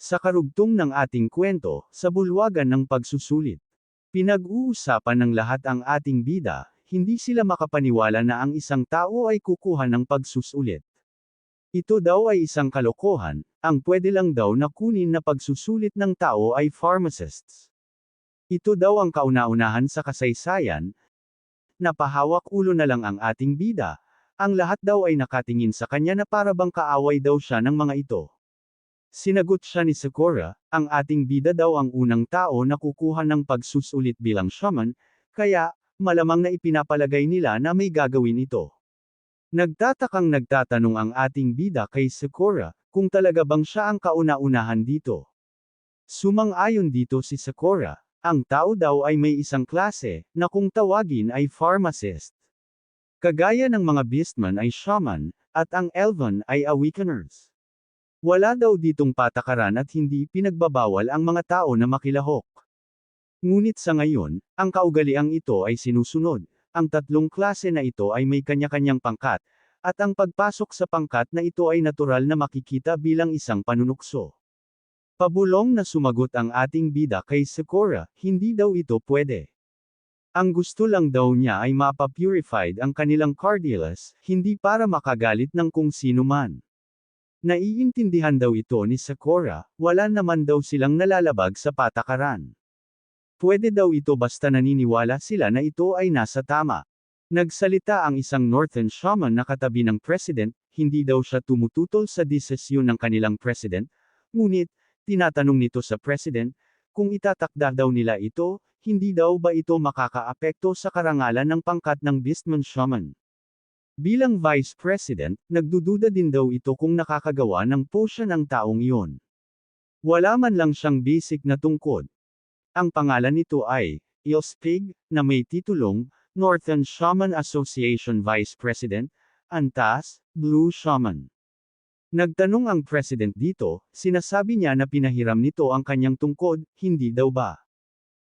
Sa karugtong ng ating kwento, sa bulwagan ng pagsusulit. Pinag-uusapan ng lahat ang ating bida, hindi sila makapaniwala na ang isang tao ay kukuha ng pagsusulit. Ito daw ay isang kalokohan, ang pwede lang daw na kunin na pagsusulit ng tao ay pharmacists. Ito daw ang kauna-unahan sa kasaysayan, napahawak ulo na lang ang ating bida, ang lahat daw ay nakatingin sa kanya na para bang kaaway daw siya ng mga ito. Sinagot siya ni Sakura, ang ating bida daw ang unang tao na kukuha ng pagsusulit bilang shaman, kaya, malamang na ipinapalagay nila na may gagawin ito. Nagtatakang nagtatanong ang ating bida kay Sakura, kung talaga bang siya ang kauna-unahan dito. Sumang-ayon dito si Sakura, ang tao daw ay may isang klase, na kung tawagin ay pharmacist. Kagaya ng mga beastman ay shaman, at ang elven ay awakeners. Wala daw ditong patakaran at hindi pinagbabawal ang mga tao na makilahok. Ngunit sa ngayon, ang kaugaliang ito ay sinusunod. Ang tatlong klase na ito ay may kanya-kanyang pangkat, at ang pagpasok sa pangkat na ito ay natural na makikita bilang isang panunukso. Pabulong na sumagot ang ating bida kay Sakura, hindi daw ito pwede. Ang gusto lang daw niya ay mapapurified ang kanilang cardilas, hindi para makagalit ng kung sino man. Naiintindihan daw ito ni Sakura, wala naman daw silang nalalabag sa patakaran. Pwede daw ito basta naniniwala sila na ito ay nasa tama. Nagsalita ang isang Northern Shaman na katabi ng President, hindi daw siya tumututol sa desisyon ng kanilang President, ngunit, tinatanong nito sa President, kung itatakda daw nila ito, hindi daw ba ito makakaapekto sa karangalan ng pangkat ng Beastman Shaman. Bilang Vice President, nagdududa din daw ito kung nakakagawa ng potion ang taong iyon. Wala man lang siyang basic na tungkod. Ang pangalan nito ay, Ilspig, na may titulong, Northern Shaman Association Vice President, Antas, Blue Shaman. Nagtanong ang President dito, sinasabi niya na pinahiram nito ang kanyang tungkod, hindi daw ba?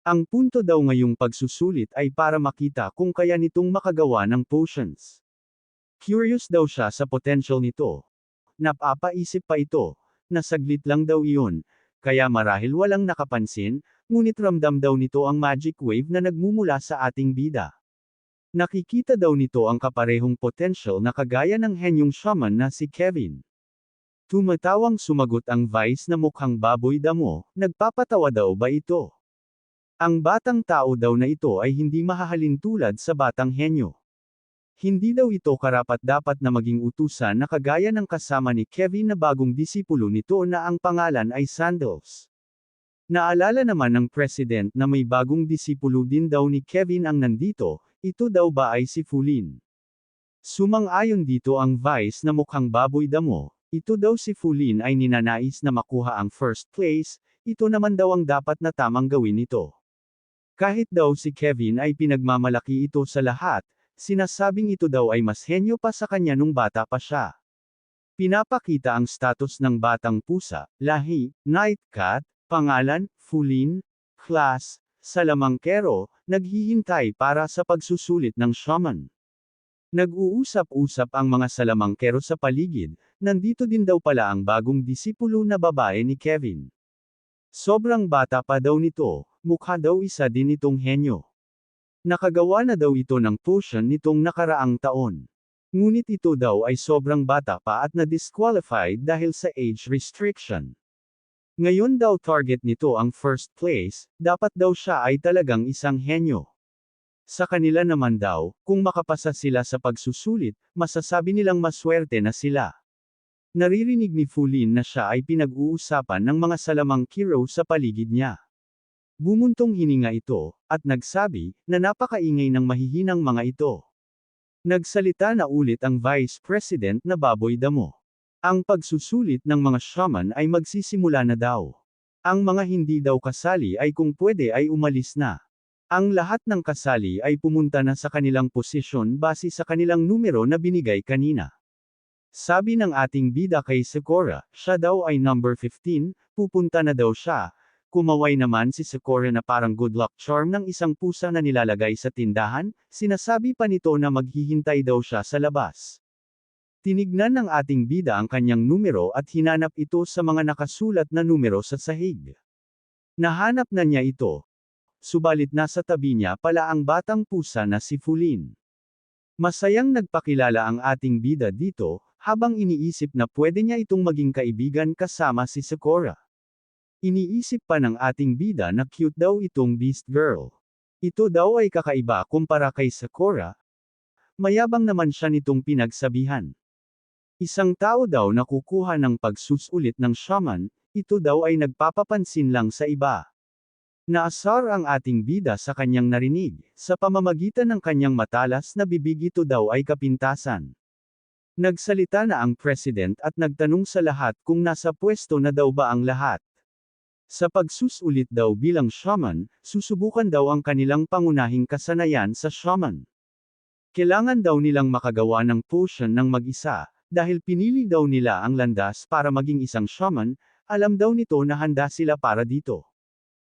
Ang punto daw ngayong pagsusulit ay para makita kung kaya nitong makagawa ng potions. Curious daw siya sa potential nito. Napapaisip pa ito, na saglit lang daw iyon, kaya marahil walang nakapansin, ngunit ramdam daw nito ang magic wave na nagmumula sa ating bida. Nakikita daw nito ang kaparehong potential na kagaya ng henyong shaman na si Kevin. Tumatawang sumagot ang vice na mukhang baboy damo, nagpapatawa daw ba ito? Ang batang tao daw na ito ay hindi mahahalin tulad sa batang henyo. Hindi daw ito karapat-dapat na maging utusan na kagaya ng kasama ni Kevin na bagong disipulo nito na ang pangalan ay Sandals. Naalala naman ng president na may bagong disipulo din daw ni Kevin ang nandito, ito daw ba ay si Fulin? Sumang-ayon dito ang vice na mukhang baboy damo, ito daw si Fulin ay ninanais na makuha ang first place, ito naman daw ang dapat na tamang gawin nito. Kahit daw si Kevin ay pinagmamalaki ito sa lahat, Sinasabing ito daw ay mas henyo pa sa kanya nung bata pa siya. Pinapakita ang status ng batang pusa, lahi, night cat, pangalan, fulin, class, salamangkero, naghihintay para sa pagsusulit ng shaman. Nag-uusap-usap ang mga salamangkero sa paligid, nandito din daw pala ang bagong disipulo na babae ni Kevin. Sobrang bata pa daw nito, mukha daw isa din itong henyo. Nakagawa na daw ito ng potion nitong nakaraang taon. Ngunit ito daw ay sobrang bata pa at na-disqualified dahil sa age restriction. Ngayon daw target nito ang first place, dapat daw siya ay talagang isang henyo. Sa kanila naman daw, kung makapasa sila sa pagsusulit, masasabi nilang maswerte na sila. Naririnig ni Fulin na siya ay pinag-uusapan ng mga salamang kiro sa paligid niya. Bumuntong hininga ito, at nagsabi, na napakaingay ng mahihinang mga ito. Nagsalita na ulit ang Vice President na baboy damo. Ang pagsusulit ng mga shaman ay magsisimula na daw. Ang mga hindi daw kasali ay kung pwede ay umalis na. Ang lahat ng kasali ay pumunta na sa kanilang posisyon base sa kanilang numero na binigay kanina. Sabi ng ating bida kay Sakura, siya daw ay number 15, pupunta na daw siya, Kumaway naman si Sakura na parang good luck charm ng isang pusa na nilalagay sa tindahan, sinasabi pa nito na maghihintay daw siya sa labas. Tinignan ng ating bida ang kanyang numero at hinanap ito sa mga nakasulat na numero sa sahig. Nahanap na niya ito. Subalit nasa tabi niya pala ang batang pusa na si Fulin. Masayang nagpakilala ang ating bida dito, habang iniisip na pwede niya itong maging kaibigan kasama si Sakura. Iniisip pa ng ating bida na cute daw itong Beast Girl. Ito daw ay kakaiba kumpara kay Sakura. Mayabang naman siya nitong pinagsabihan. Isang tao daw na kukuha ng pagsusulit ng shaman, ito daw ay nagpapapansin lang sa iba. Naasar ang ating bida sa kanyang narinig, sa pamamagitan ng kanyang matalas na bibig ito daw ay kapintasan. Nagsalita na ang president at nagtanong sa lahat kung nasa pwesto na daw ba ang lahat. Sa pagsusulit daw bilang shaman, susubukan daw ang kanilang pangunahing kasanayan sa shaman. Kailangan daw nilang makagawa ng potion ng mag-isa, dahil pinili daw nila ang landas para maging isang shaman, alam daw nito na handa sila para dito.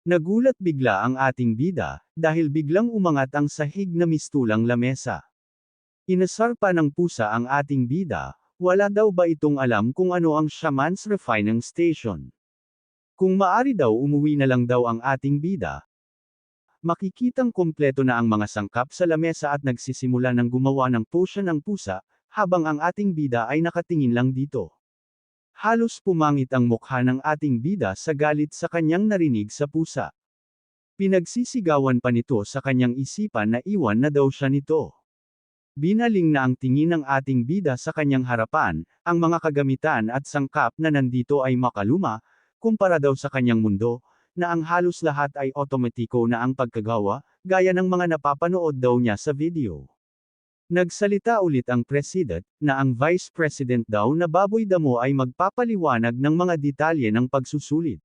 Nagulat bigla ang ating bida, dahil biglang umangat ang sahig na mistulang lamesa. Inasar pa ng pusa ang ating bida, wala daw ba itong alam kung ano ang shaman's refining station. Kung maari daw umuwi na lang daw ang ating bida, makikitang kompleto na ang mga sangkap sa lamesa at nagsisimula ng gumawa ng potion ng pusa, habang ang ating bida ay nakatingin lang dito. Halos pumangit ang mukha ng ating bida sa galit sa kanyang narinig sa pusa. Pinagsisigawan pa nito sa kanyang isipan na iwan na daw siya nito. Binaling na ang tingin ng ating bida sa kanyang harapan, ang mga kagamitan at sangkap na nandito ay makaluma, kumpara daw sa kanyang mundo, na ang halos lahat ay otomatiko na ang pagkagawa, gaya ng mga napapanood daw niya sa video. Nagsalita ulit ang president, na ang vice president daw na baboy damo ay magpapaliwanag ng mga detalye ng pagsusulit.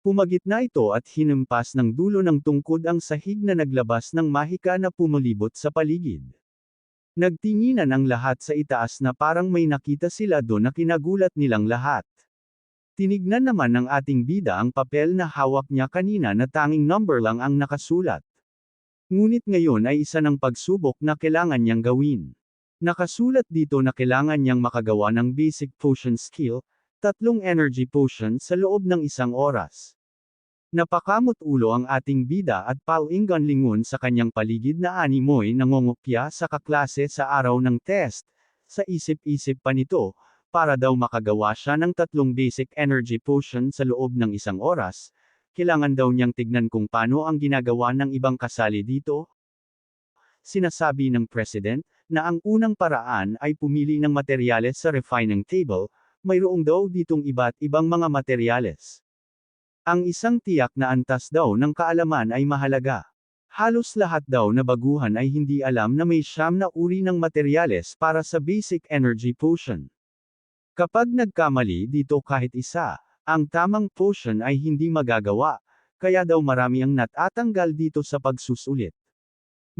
Pumagit na ito at hinampas ng dulo ng tungkod ang sahig na naglabas ng mahika na pumulibot sa paligid. Nagtinginan ang lahat sa itaas na parang may nakita sila doon na kinagulat nilang lahat. Tinignan naman ng ating bida ang papel na hawak niya kanina na tanging number lang ang nakasulat. Ngunit ngayon ay isa ng pagsubok na kailangan niyang gawin. Nakasulat dito na kailangan niyang makagawa ng basic potion skill, tatlong energy potion sa loob ng isang oras. Napakamot ulo ang ating bida at pauinggan lingon sa kanyang paligid na animoy nangongopya sa kaklase sa araw ng test. Sa isip-isip pa nito, para daw makagawa siya ng tatlong basic energy potion sa loob ng isang oras, kailangan daw niyang tignan kung paano ang ginagawa ng ibang kasali dito. Sinasabi ng President, na ang unang paraan ay pumili ng materyales sa refining table, mayroong daw ditong iba't ibang mga materyales. Ang isang tiyak na antas daw ng kaalaman ay mahalaga. Halos lahat daw na baguhan ay hindi alam na may siyam na uri ng materyales para sa basic energy potion. Kapag nagkamali dito kahit isa, ang tamang potion ay hindi magagawa, kaya daw marami ang natatanggal dito sa pagsusulit.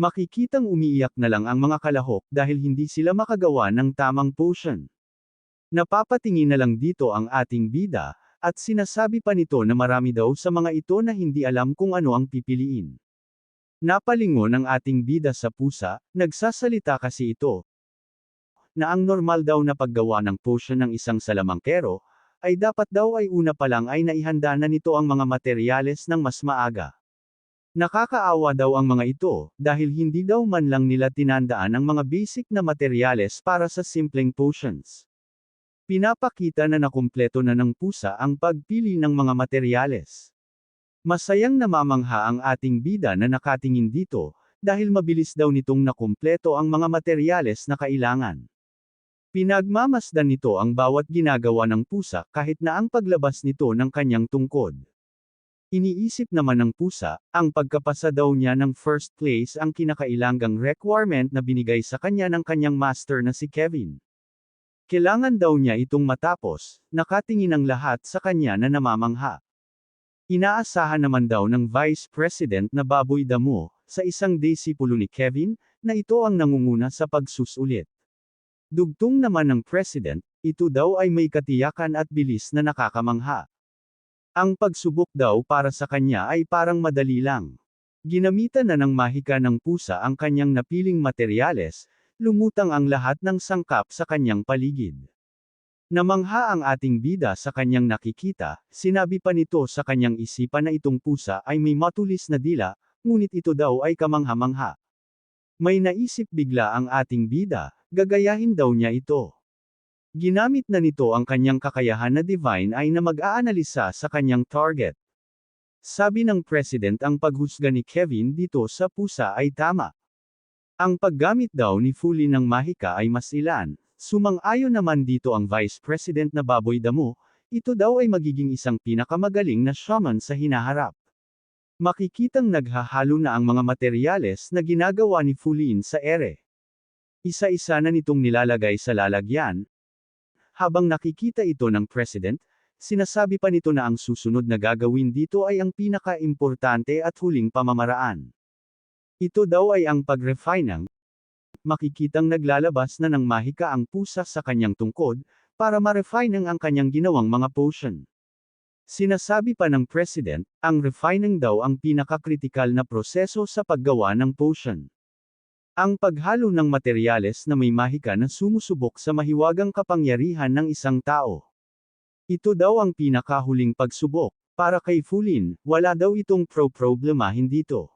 Makikitang umiiyak na lang ang mga kalahok dahil hindi sila makagawa ng tamang potion. Napapatingin na lang dito ang ating bida, at sinasabi pa nito na marami daw sa mga ito na hindi alam kung ano ang pipiliin. Napalingon ang ating bida sa pusa, nagsasalita kasi ito, na ang normal daw na paggawa ng potion ng isang salamangkero, ay dapat daw ay una pa lang ay naihanda na nito ang mga materyales ng mas maaga. Nakakaawa daw ang mga ito, dahil hindi daw man lang nila tinandaan ang mga basic na materyales para sa simpleng potions. Pinapakita na nakumpleto na ng pusa ang pagpili ng mga materyales. Masayang namamangha ang ating bida na nakatingin dito, dahil mabilis daw nitong nakumpleto ang mga materyales na kailangan. Pinagmamasdan nito ang bawat ginagawa ng pusa kahit na ang paglabas nito ng kanyang tungkod. Iniisip naman ng pusa, ang pagkapasa daw niya ng first place ang kinakailangang requirement na binigay sa kanya ng kanyang master na si Kevin. Kailangan daw niya itong matapos, nakatingin ang lahat sa kanya na namamangha. Inaasahan naman daw ng Vice President na Baboy Damo, sa isang disipulo ni Kevin, na ito ang nangunguna sa pagsusulit. Dugtong naman ng President, ito daw ay may katiyakan at bilis na nakakamangha. Ang pagsubok daw para sa kanya ay parang madali lang. Ginamitan na ng mahika ng pusa ang kanyang napiling materyales, lumutang ang lahat ng sangkap sa kanyang paligid. Namangha ang ating bida sa kanyang nakikita, sinabi pa nito sa kanyang isipan na itong pusa ay may matulis na dila, ngunit ito daw ay kamangha-mangha. May naisip bigla ang ating bida, gagayahin daw niya ito. Ginamit na nito ang kanyang kakayahan na divine ay na mag-aanalisa sa kanyang target. Sabi ng President ang paghusga ni Kevin dito sa pusa ay tama. Ang paggamit daw ni Fuli ng mahika ay mas ilan, sumang-ayon naman dito ang Vice President na Baboy Damo, ito daw ay magiging isang pinakamagaling na shaman sa hinaharap. Makikitang naghahalo na ang mga materyales na ginagawa ni Fulin sa ere. Isa-isa na nitong nilalagay sa lalagyan. Habang nakikita ito ng President, sinasabi pa nito na ang susunod na gagawin dito ay ang pinaka-importante at huling pamamaraan. Ito daw ay ang pag-refine ng makikitang naglalabas na ng mahika ang pusa sa kanyang tungkod, para ma-refine ang kanyang ginawang mga potion. Sinasabi pa ng President, ang refining daw ang pinakakritikal na proseso sa paggawa ng potion. Ang paghalo ng materyales na may mahika na sumusubok sa mahiwagang kapangyarihan ng isang tao. Ito daw ang pinakahuling pagsubok, para kay Fulin, wala daw itong pro-problemahin dito.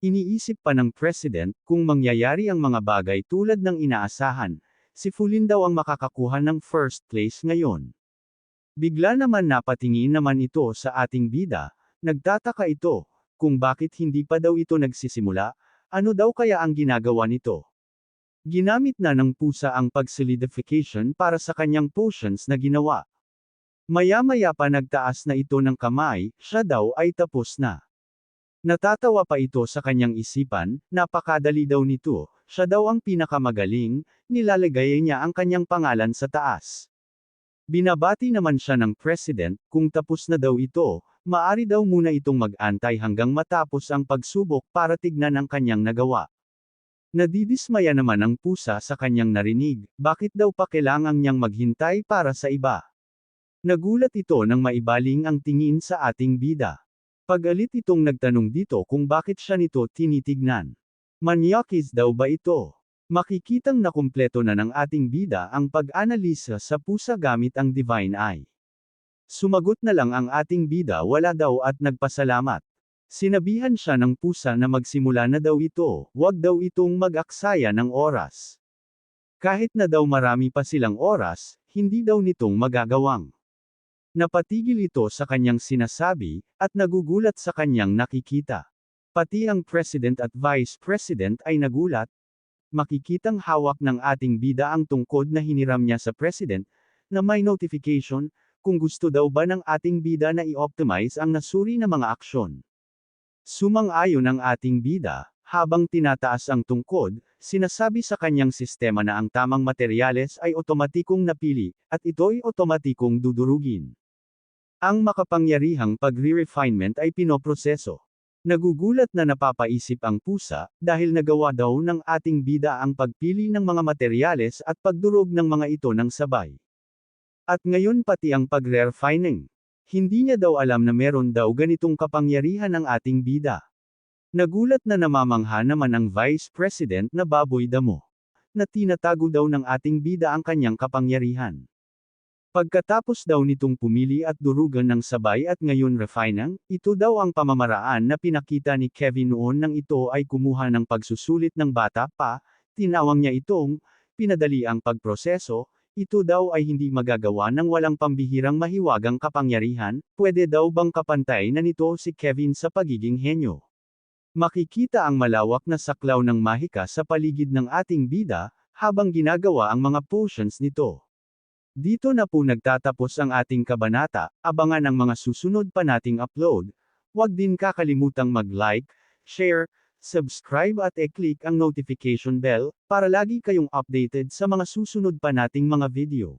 Iniisip pa ng President, kung mangyayari ang mga bagay tulad ng inaasahan, si Fulin daw ang makakakuha ng first place ngayon. Bigla naman napatingin naman ito sa ating bida, nagtataka ito, kung bakit hindi pa daw ito nagsisimula, ano daw kaya ang ginagawa nito. Ginamit na ng pusa ang pag-solidification para sa kanyang potions na ginawa. Maya-maya pa nagtaas na ito ng kamay, siya daw ay tapos na. Natatawa pa ito sa kanyang isipan, napakadali daw nito, siya daw ang pinakamagaling, nilalagay niya ang kanyang pangalan sa taas. Binabati naman siya ng president, kung tapos na daw ito, maari daw muna itong mag-antay hanggang matapos ang pagsubok para tignan ang kanyang nagawa. Nadidismaya naman ang pusa sa kanyang narinig, bakit daw pa kailangan niyang maghintay para sa iba. Nagulat ito nang maibaling ang tingin sa ating bida. Pagalit itong nagtanong dito kung bakit siya nito tinitignan. Manyakis daw ba ito? Makikitang nakumpleto na ng ating bida ang pag-analisa sa pusa gamit ang Divine Eye. Sumagot na lang ang ating bida wala daw at nagpasalamat. Sinabihan siya ng pusa na magsimula na daw ito, wag daw itong mag-aksaya ng oras. Kahit na daw marami pa silang oras, hindi daw nitong magagawang. Napatigil ito sa kanyang sinasabi, at nagugulat sa kanyang nakikita. Pati ang President at Vice President ay nagulat, makikitang hawak ng ating bida ang tungkod na hiniram niya sa President, na may notification, kung gusto daw ba ng ating bida na i-optimize ang nasuri na mga aksyon. Sumang-ayon ang ating bida, habang tinataas ang tungkod, sinasabi sa kanyang sistema na ang tamang materyales ay otomatikong napili, at ito'y otomatikong dudurugin. Ang makapangyarihang pagre-refinement ay pinoproseso. Nagugulat na napapaisip ang pusa, dahil nagawa daw ng ating bida ang pagpili ng mga materyales at pagdurog ng mga ito ng sabay. At ngayon pati ang pagre-refining. Hindi niya daw alam na meron daw ganitong kapangyarihan ang ating bida. Nagulat na namamangha naman ang Vice President na Baboy Damo. Na tinatago daw ng ating bida ang kanyang kapangyarihan. Pagkatapos daw nitong pumili at durugan ng sabay at ngayon refinang, ito daw ang pamamaraan na pinakita ni Kevin noon nang ito ay kumuha ng pagsusulit ng bata pa, tinawang niya itong, pinadali ang pagproseso, ito daw ay hindi magagawa ng walang pambihirang mahiwagang kapangyarihan, pwede daw bang kapantay na nito si Kevin sa pagiging henyo. Makikita ang malawak na saklaw ng mahika sa paligid ng ating bida, habang ginagawa ang mga potions nito. Dito na po nagtatapos ang ating kabanata, abangan ang mga susunod pa nating upload. Huwag din kakalimutang mag-like, share, subscribe at e-click ang notification bell, para lagi kayong updated sa mga susunod pa nating mga video.